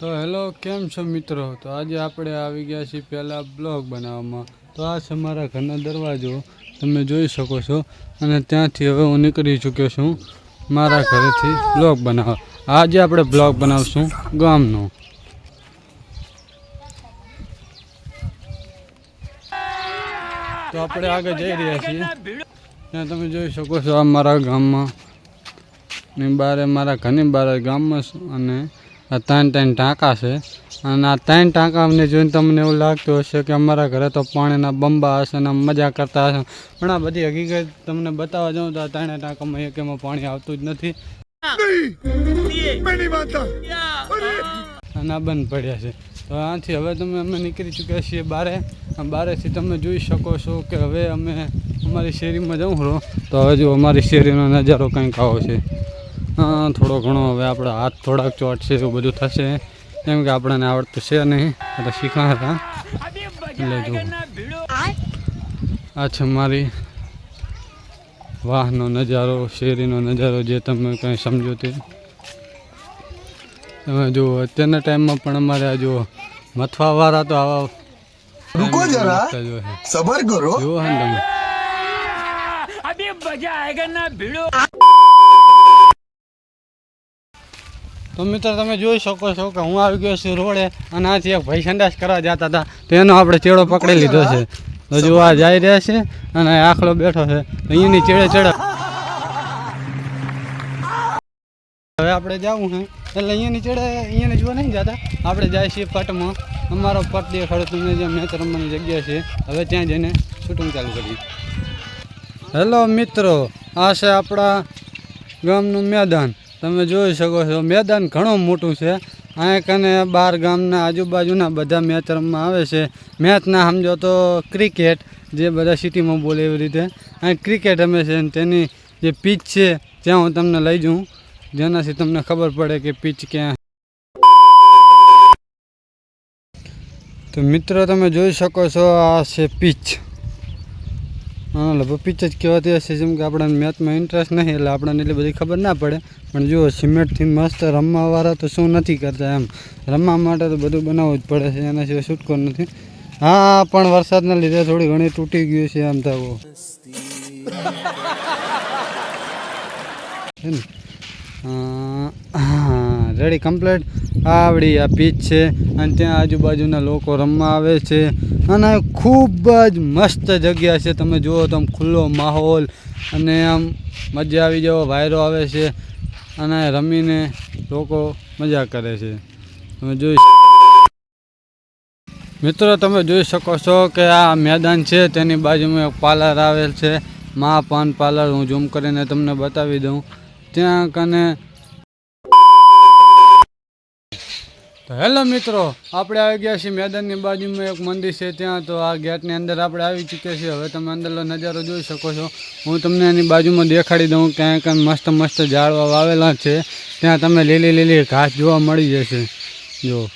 તો હેલો કેમ છો મિત્રો? તો આજે આપણે આવી ગયા છીએ પહેલાં બ્લોગ બનાવવામાં. તો આ છે મારા ઘરનો દરવાજો. તમે જોઈ શકો છો. અને ત્યાંથી હવે હું નીકળી ચૂક્યો છું મારા ઘરેથી બ્લોગ બનાવવા. આજે આપણે બ્લોગ બનાવશું ગામનો. તો આપણે આગળ જઈ રહ્યા છીએ. ત્યાં તમે જોઈ શકો છો આ મારા ગામમાં ની બારે મારા ઘરની બારે ગામમાં અને આ ત્રણ ત્રણ ટાંકા છે. અને આ ત્રણ ટાંકા અમને જોઈને તમને એવું લાગતું હશે કે અમારા ઘરે તો પાણીના બંબા હશે ને મજા કરતા હશે. પણ આ બધી હકીકત તમને બતાવવા જાઉં તો આ ત્રણે ટાંકામાં એક એમાં પાણી આવતું જ નથી. અને આ બંધ પડ્યા છે. તો આથી હવે તમે અમે નીકળી ચૂક્યા છીએ બારે. બારેથી તમે જોઈ શકો છો કે હવે અમે અમારી શેરીમાં જવું રહો. તો હવે જો અમારી શેરીનો નજારો કંઈક આવો છે. થોડો ઘણો હવે આપણે હાથ થોડાક ચોટશે એવું બધું થશે. કેમ કે આપણને આવડતું છે નહીં એટલે શીખવા હતા એટલે જો. આ મારી વાહનો નજારો શેરીનો નજારો જે તમે કંઈ સમજો તે. તમે જુઓ અત્યારના ટાઈમમાં પણ અમારે આ જુઓ મથવાવાળા તો આવા રૂકો જરા. સબર કરો. જુઓ ને તમે. અભી મજા આયેગા ના ભીડો. તો મિત્ર, તમે જોઈ શકો છો કે હું આવી ગયો છું રોડે અને આથી એક ભાઈ સંડાસ કરવા જતા હતા. તો એનો આપણે ચેડો પકડી લીધો છે. તો જો આ જઈ રહ્યા છે અને આખલો બેઠો છે. તો અહીંયાની ચેડે ચડે હવે આપણે જવું છે. એટલે અહીંયાની ચેડે અહીંયાને જોવા નહીં જતા આપણે જાય છીએ પટમાં. અમારો પટ દેખાડો તમને જે મેચ રમવાની જગ્યા છે. હવે ત્યાં જઈને શૂટિંગ ચાલુ કરીએ. હેલો મિત્રો, આ છે આપણા ગામનું મેદાન. તમે જોઈ શકો છો, મેદાન ઘણું મોટું છે. અહીં કને બાર ગામના આજુબાજુના બધા મેચ રમવા આવે છે. મેચ ના સમજો તો ક્રિકેટ જે બધા સિટીમાં બોલે એવી રીતે. અહીં ક્રિકેટ રમે છે અને તેની જે પીચ છે, ત્યાં હું તમને લઈ જાઉં. જેનાથી તમને ખબર પડે કે પીચ ક્યાં તો મિત્રો, તમે જોઈ શકો છો, આ છે પીચ હા લગભગ પીચ જ કહેવાતી હશે જેમ કે આપણને મેથમાં ઇન્ટરેસ્ટ નહીં એટલે આપણને એટલી બધી ખબર ના પડે. પણ જુઓ સિમેન્ટથી મસ્ત રમવાવાળા તો શું નથી કરતા એમ. રમવા માટે તો બધું બનાવવું જ પડે છે એના સિવાય છૂટકો નથી. હા પણ વરસાદના લીધે થોડી ઘણી તૂટી ગયું છે આમ તો. હા. રેડી કમ્પ્લીટ આવડી આ પીચ છે અને ત્યાં આજુબાજુના લોકો રમવા આવે છે અને ખૂબ જ મસ્ત જગ્યા છે. તમે જુઓ તો આમ ખુલ્લો માહોલ અને આમ મજા આવી જેવો વાયરો આવે છે અને રમીને લોકો મજા કરે છે. તમે જોઈ મિત્રો, તમે જોઈ શકો છો કે આ મેદાન છે. તેની બાજુમાં એક પાર્લર આવેલ છે. મા પાન પાર્લર, હું ઝૂમ કરીને તમને બતાવી દઉં. ત્યાં કને તો હેલો મિત્રો, આપણે આવી ગયા છીએ મેદાનની બાજુમાં એક મંદિર છે ત્યાં. તો આ ગેટની અંદર આપણે આવી ચૂક્યા છીએ. હવે તમે અંદરનો નજારો જોઈ શકો છો. હું તમને એની બાજુમાં દેખાડી દઉં. ક્યાંય ક્યાંય મસ્ત મસ્ત ઝાડવા વાવેલા છે. ત્યાં તમે લીલી લીલી ઘાસ જોવા મળી જશે. જો.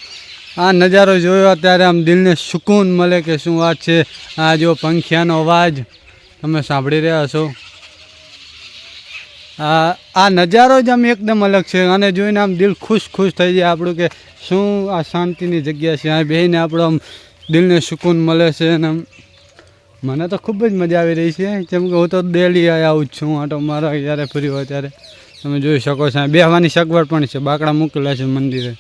આ નજારો જોયો ત્યારે આમ દિલને સુકૂન મળે કે શું વાત છે. આ જો પંખિયાનો અવાજ. તમે સાંભળી રહ્યા છો. આ નજારો જ આમ એકદમ અલગ છે અને જોઈને આમ દિલ ખુશ ખુશ થઈ જાય આપણું કે શું આ શાંતિની જગ્યા છે. આ બેહીને આપણો આમ દિલને સુકૂન મળે છે અને આમ મને તો ખૂબ જ મજા આવી રહી છે. કેમ કે હું તો ડેલી આવું જ છું. આટો મારા જ્યારે ફરી હોય ત્યારે. તમે જોઈ શકો છો. બેહવાની સગવડ પણ છે. બાકડા મૂકેલા છે મંદિરે.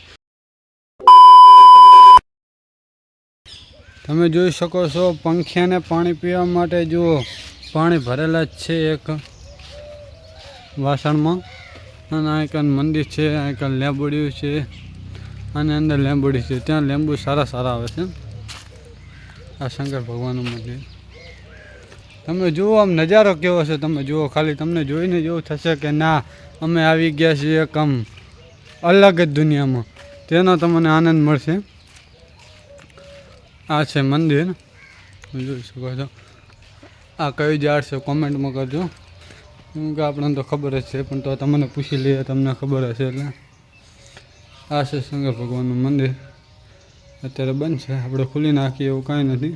તમે જોઈ શકો છો, પંખિયાને પાણી પીવા માટે જુઓ. પાણી ભરેલા જ છે એક. વાસણમાં. અને આ એક મંદિર છે, આ એક લેંબોડિયું છે. અને અંદર લેંબોડી છે. ત્યાં લેંબુ સારા સારા આવે છે. આ શંકર ભગવાનનું મંદિર તમે જુઓ આમ નજારો કેવો છે. તમે જુઓ, ખાલી તમને જોઈને જેવું થશે કે ના, અમે આવી ગયા છીએ એક આમ અલગ જ દુનિયામાં. તેનો તમને આનંદ મળશે. આ છે મંદિર. જોઈ શકો છો. આ કયું ઝાડ છે? કોમેન્ટમાં કરજો. કેમ કે આપણને તો ખબર જ છે, પણ તો તમને પૂછી લઈએ, તમને ખબર હશે એટલે. આ છે શંકર ભગવાનનું મંદિર. અત્યારે બંધ છે, આપણે ખુલી નાખીએ એવું કાંઈ નથી.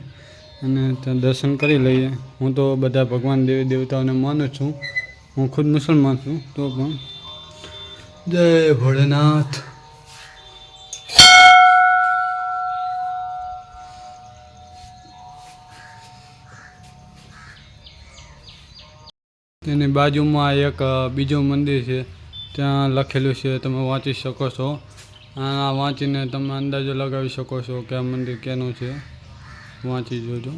અને ત્યાં દર્શન કરી લઈએ. હું તો બધા ભગવાન દેવી દેવતાઓને માનું છું. હું ખુદ મુસલમાન છું, તો પણ. જય ભોળેનાથ. તેની બાજુમાં એક બીજું મંદિર છે. ત્યાં લખેલું છે, તમે વાંચી શકો છો. આ વાંચીને તમે અંદાજો લગાવી શકો છો કે આ મંદિર કેનું છે. વાંચી જોજો.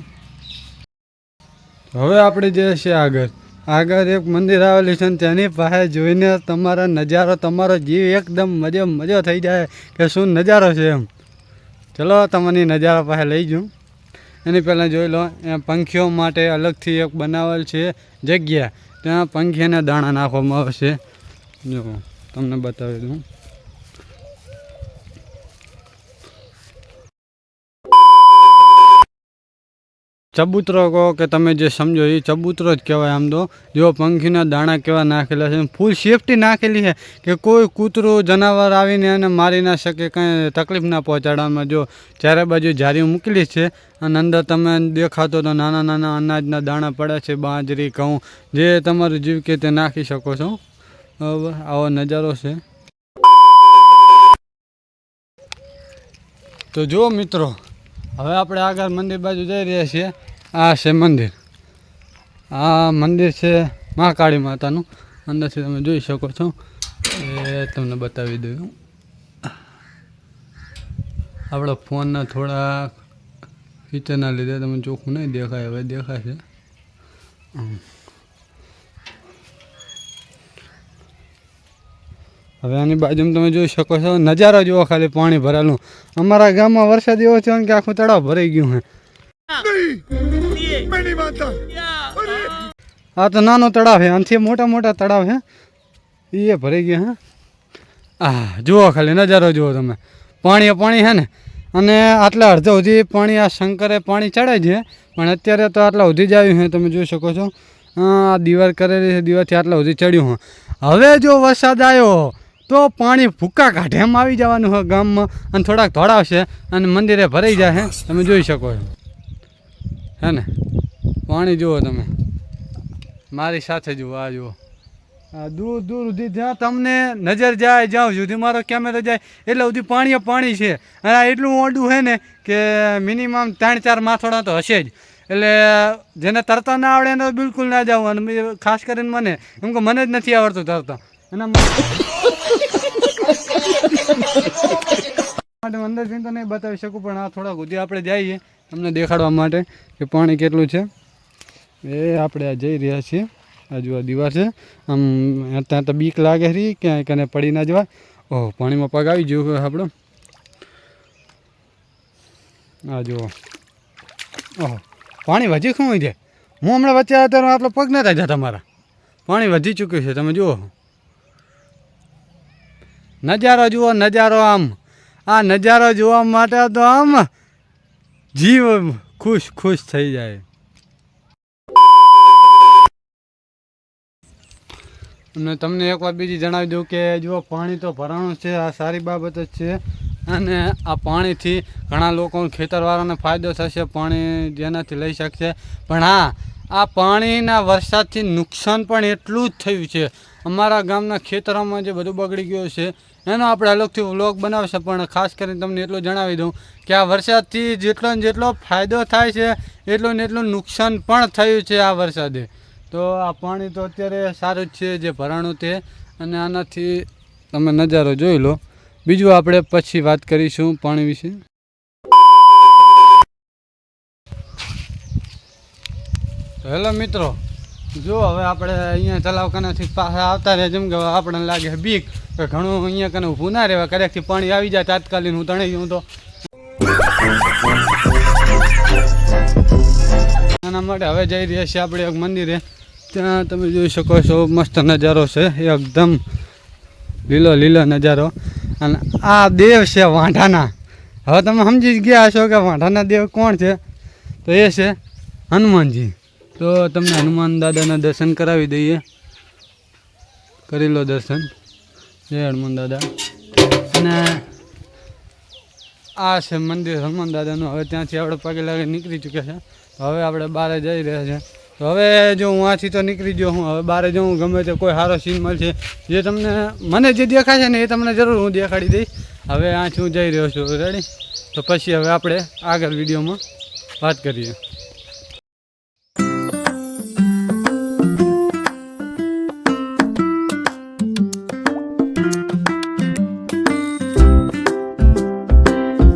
હવે આપણે જે છે આગળ. આગળ એક મંદિર આવેલું છે ને તેની પાસે જોઈને તમારો નજારો, તમારો જીવ એકદમ મજો મજો થઈ જાય કે શું નજારો છે એમ. ચલો તમને નજારા પાસે લઈ જાઉં. એની પહેલાં જોઈ લો, એ પંખીઓ માટે અલગથી એક બનાવેલ છે જગ્યા. ત્યાં પંખીને દાણા નાખવામાં આવશે. જો તમને બતાવી દઉં. ચબૂતરો કહો કે તમે જે સમજો એ ચબૂતરો જ કહેવાય આમ તો. જો પંખીના દાણા કેવા નાખેલા છે, ફૂલ સેફટી નાખેલી છે કે કોઈ કૂતરું, જનાવર આવીને એને મારી ના શકે, કંઈ તકલીફ ના પહોંચાડવામાં. જો ચારે બાજુ જારી મૂકેલી છે અને અંદર તમે દેખાતો તો નાના નાના અનાજના દાણા પડ્યા છે, બાજરી, ઘઉં, જે તમારું જીવ કે તે નાખી શકો છો. બરાબર આવો નજારો છે. તો જુઓ મિત્રો હવે આપણે આગળ મંદિર બાજુ જઈ રહ્યા છીએ. આ છે મંદિર. આ મંદિર છે મહાકાળી માતાનું. અંદરથી તમે જોઈ શકો છો. એ તમને બતાવી દઉં. આપણો ફોનના થોડા ફીચરના લીધે તમે ચોખ્ખું નહીં દેખાય, હવે દેખાશે. હવે આની બાજુમાં તમે જોઈ શકો છો, નજારો જુઓ ખાલી પાણી ભરેલું. અમારા ગામમાં વરસાદ એવો ને કે આખું તળાવ ભરાઈ ગયું છે આ તો નાનો તળાવ છે આનાથી મોટા મોટા તળાવ છે એ ભરાઈ ગયા હે. આ જુઓ ખાલી નજારો જુઓ તમે. પાણી પાણી છે ને. અને આટલા અડધો સુધી પાણી આ શંકરે પાણી ચડાય છે. પણ અત્યારે તો આટલા સુધી જ આવ્યું છે તમે જોઈ શકો છો. આ દીવાર કરેલી છે દીવારથી આટલા સુધી ચડ્યું હવે જો વરસાદ આવ્યો તો પાણી ભૂકા કાઢે આવી જવાનું હોય ગામમાં. અને થોડાક ધોળાવશે અને મંદિરે ભરાઈ જાય હે. તમે જોઈ શકો છો. હે ને? પાણી જુઓ તમે. મારી સાથે જુઓ, આ જુઓ. દૂર દૂર સુધી જ્યાં તમને નજર જાય, જ્યાં સુધી મારો કેમેરો જાય, એટલે સુધી પાણી પાણી છે. અને આ એટલું ઓડું છે ને કે મિનિમમ ત્રણ ચાર માથોડા તો હશે જ. એટલે જેને તરતા ના આવડે એને બિલકુલ ના જવું અને ખાસ કરીને મને. એમ કે મને જ નથી આવડતું તરતા. એના માટે અંદર જઈને તો નહીં બતાવી શકું, પણ આ થોડા સુધી આપણે જઈએ તમને દેખાડવા માટે કે પાણી કેટલું છે. એ આપણે આ જઈ રહ્યા છીએ. આજુ આ દીવાર છે. આમ, ત્યાં તો બીક લાગે રહી ક્યાંય કને પડી ના જવાય. ઓહ, પાણીમાં પગ આવી હોય આપણો. આ જુઓ. ઓહો, પાણી વધી શું છે? હું હમણાં વચ્ચે આવ્યો ત્યારે આટલો પગ નતા જતા મારા. પાણી વધી ચૂક્યું છે, તમે જુઓ. નજારો જુઓ, નજારો આમ. આ નજારો જોવા માટે તો આમ જીવ ખુશ ખુશ થઈ જાય. અને તમને એક વાર બીજી જણાવી દઉં કે જુઓ, પાણી તો ભરાણું છે, આ સારી બાબત જ છે. અને આ પાણીથી ઘણા લોકો ખેતરવાળાને ફાયદો થશે, પાણી જેનાથી લઈ શકશે. પણ હા આ પાણીના વરસાદથી નુકસાન પણ એટલું જ થયું છે. અમારા ગામના ખેતરોમાં જે બધું બગડી ગયું છે, એનો આપણે અલગથી વ્લોગ બનાવશે, પણ ખાસ કરીને તમને એટલું જણાવી દઉં કે આ વરસાદથી જેટલો ને જેટલો ફાયદો થાય છે, એટલું ને એટલું નુકસાન પણ થયું છે આ વરસાદે. તો આ પાણી તો અત્યારે સારું જ છે જે ભરાણું તે, અને આનાથી તમે નજારો જોઈ લો. બીજું આપણે પછી વાત કરીશું પાણી વિશે. હેલો મિત્રો, જો હવે આપણે અહીંયા તલાવ કનાથી પાછા આવતા રહે જેમ કે આપણને લાગે છે બીક કે ઘણું અહીંયા કને ઊભું ના રહેવા ક્યારેકથી પાણી આવી જાય તાત્કાલિક હું તણાઈ ગયું તો. એના માટે હવે જઈ રહ્યા છીએ આપણે એક મંદિરે. ત્યાં તમે જોઈ શકો છો, મસ્ત નજારો છે, એકદમ લીલો લીલો નજારો. અને આ દેવ છે વાંઢાના. હવે તમે સમજી ગયા હશો કે વાંઢાના દેવ કોણ છે? તો એ છે હનુમાનજી. તો તમને હનુમાન દાદાના દર્શન કરાવી દઈએ. કરી લો દર્શન. જય હનુમાન દાદા. અને આ છે મંદિર હનુમાન દાદાનું. હવે ત્યાંથી આપણે પગે લાગે નીકળી ચૂક્યા છે. હવે આપણે બહાર જઈ રહ્યા છે. તો હવે જો હું આથી તો નીકળી ગયો હું. હવે બહાર જઉં ગમે તે કોઈ સારો સીન મળશે. જે તમને, મને જે દેખાશે ને એ તમને જરૂર હું દેખાડી દઈશ. હવે આથી હું જઈ રહ્યો છું. રેડી તો પછી હવે આપણે આગળ વિડીયોમાં વાત કરીએ.